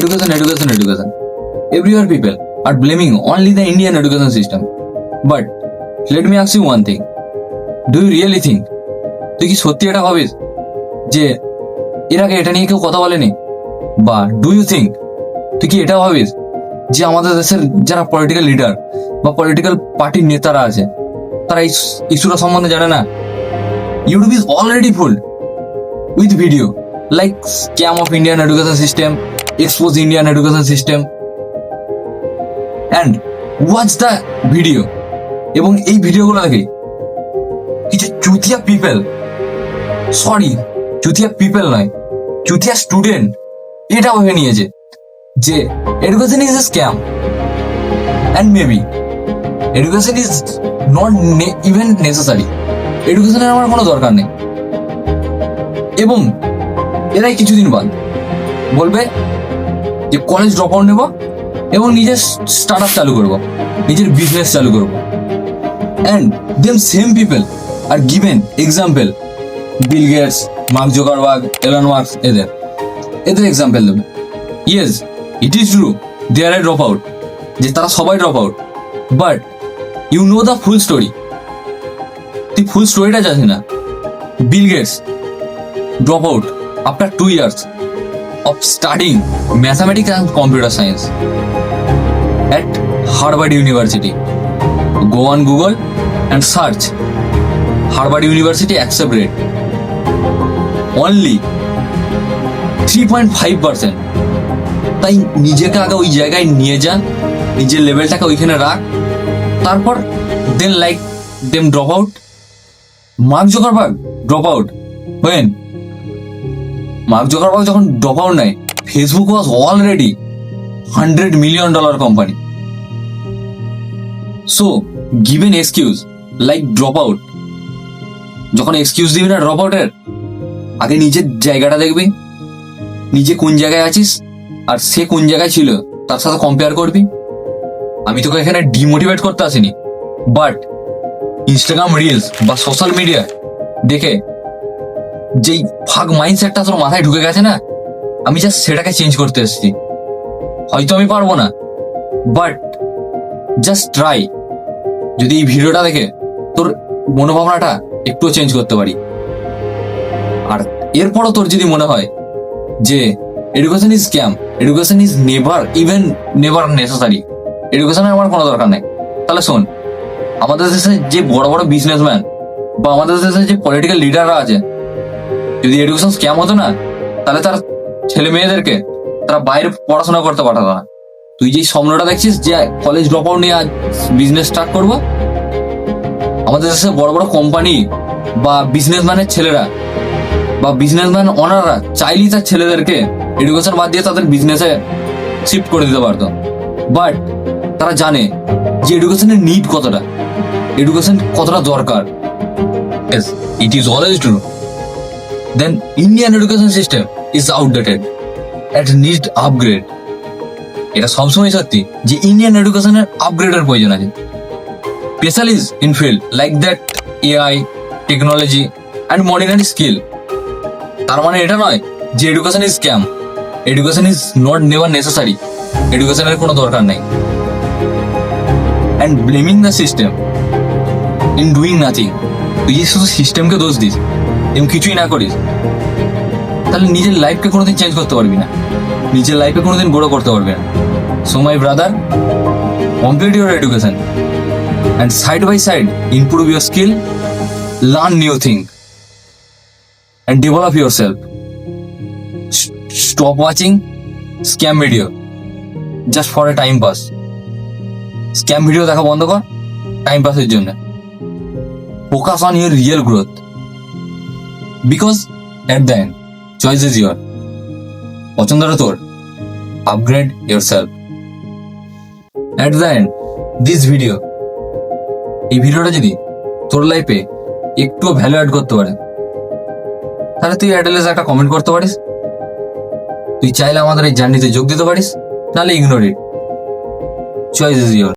education, education, education. Everywhere people are blaming only the Indian education system. But let me ask you one thing. Do you really think তুই কি সত্যি এটা ভাবিস যে এর আগে এটা নিয়ে কেউ কথা বলেনি বা ডু ইউ থিঙ্ক তুই কি এটা ভাবিস যে আমাদের দেশের যারা পলিটিক্যাল লিডার বা পলিটিক্যাল পার্টির নেতারা আছে তারা এই ইস্যুটা সম্বন্ধে জানে না YouTube is already full with video like scam of Indian education system, expose Indian education system, and watch the video. এবং এই ভিডিওগুলো দেখে কিছু Chutia people sorry Chutia people নয় চুতিয়া স্টুডেন্ট এটা ভেবে নিয়েছে যে education is a scam and maybe education is not even necessary এডুকেশনের আমার কোনো দরকার নেই। এবং এরাই কিছুদিন বাদ। বলবে যে কলেজ ড্রপ আউট নেব এবং নিজের স্টার্ট আপ চালু করব, নিজের বিজনেস চালু করব। And them same people are given example Bill Gates Mark Zuckerberg Elon Musk এদের। এদের এক্সাম্পল দেবে। Yes it is true they are drop out যে তারা সবাই drop out but you know the full story তুই full স্টোরিটা জানিস না। Bill Gates drop out after two years of studying mathematics and computer science at Harvard University. Go on Google and search Harvard University accept rate. Only 3.5 percent তাই নিজেকে আগে ওই জায়গায় নিয়ে যা নিজের লেভেলটাকে ওইখানে রাখ তারপর then like them drop out Mark Zuckerberg drop out when Mark Zuckerberg যখন ড্রপ আউট নেয় Facebook was already hundred million dollar company so given excuse like drop out যখন এক্সকিউজ দিবি না ড্রপ আউটের আগে নিজের জায়গাটা দেখবি, নিজে কোন জায়গায় আছিস, আর সে কোন জায়গায় ছিল, তার সাথে কম্পেয়ার করবি। আমি তোকে এখানে ডিমোটিভেট করতে আসিনি বাট ইনস্টাগ্রাম রিলস বা সোশ্যাল মিডিয়া দেখে যেই ফাগ মাইন্ডসেটটা তোর মাথায় ঢুকে গেছে না, আমি জাস্ট সেটাকে চেঞ্জ করতে এসেছি। হয়তো আমি পারব না বাট জাস্ট ট্রাই যদি এই ভিডিওটা দেখে তোর মনোভাবনাটা একটুও চেঞ্জ করতে পারি। আর এরপরও তোর যদি মনে হয় যে education is scam education is never even never necessary এডুকেশনের আমার কোনো দরকার নেই। তাহলে শোন, আমাদের দেশে যে বড় বড় বিজনেসম্যান বা আমাদের দেশে যে পলিটিক্যাল লিডাররা আছে যদি এডুকেশন স্ক্যাম হতো না, তাহলে তার ছেলে মেয়েদেরকে তারা বাইরে পড়াশোনা করতে পাঠাতো না। তুই যেই স্বপ্নটা দেখছিস যে কলেজ ড্রপ আউট নিয়ে আজ বিজনেস স্টার্ট করব? আমাদের দেশে বড় বড় কোম্পানি বা বিজনেসম্যানের ছেলেরা বা বিজনেসম্যান ওনাররা চাইলেই তার ছেলেদেরকে এডুকেশন বাদ দিয়ে তাদের বিজনেসে শিফট করে দিতে পারতো। বাট তারা জানে যে এডুকেশনের নিড কতটা। এডুকেশন কতটা দরকার। It is always true then Indian education system is outdated. And needs upgrade. এটা সবসময় সত্যি যে ইন্ডিয়ান এডুকেশনের আপগ্রেডের প্রয়োজন আছে। Specialist in field like that AI technology and modern skill তার মানে এটা নয় যে education is scam education is not never necessary এডুকেশনের কোনো দরকার নেই। And blaming the system in doing nothing তুই শুধু সিস্টেমকে দোষ দিস। এবং কিছুই না করিস, তাহলে নিজের লাইফকে কোনোদিন চেঞ্জ করতে পারবি না। নিজের লাইফে কোনোদিন বড় করতে পারবি না। So my brother complete your education and side by side improve your skill learn new thing and develop yourself stop watching scam video just for a time pass scam video দেখা বন্ধ কর টাইম পাসের জন্য। Focus on your real growth because at the end choice is your পছন্দটা তোর। Upgrade yourself at the end this video এই ভিডিওটা যদি তোর লাইফে একটুও ভ্যালু অ্যাড করতে পারে, তাহলে তুই অ্যাডেলেস একটা কমেন্ট করতে পারিস। তুই চাইলে আমাদের এই জার্নিতে যোগ দিতে পারিস, নাহলে ignore it choice is your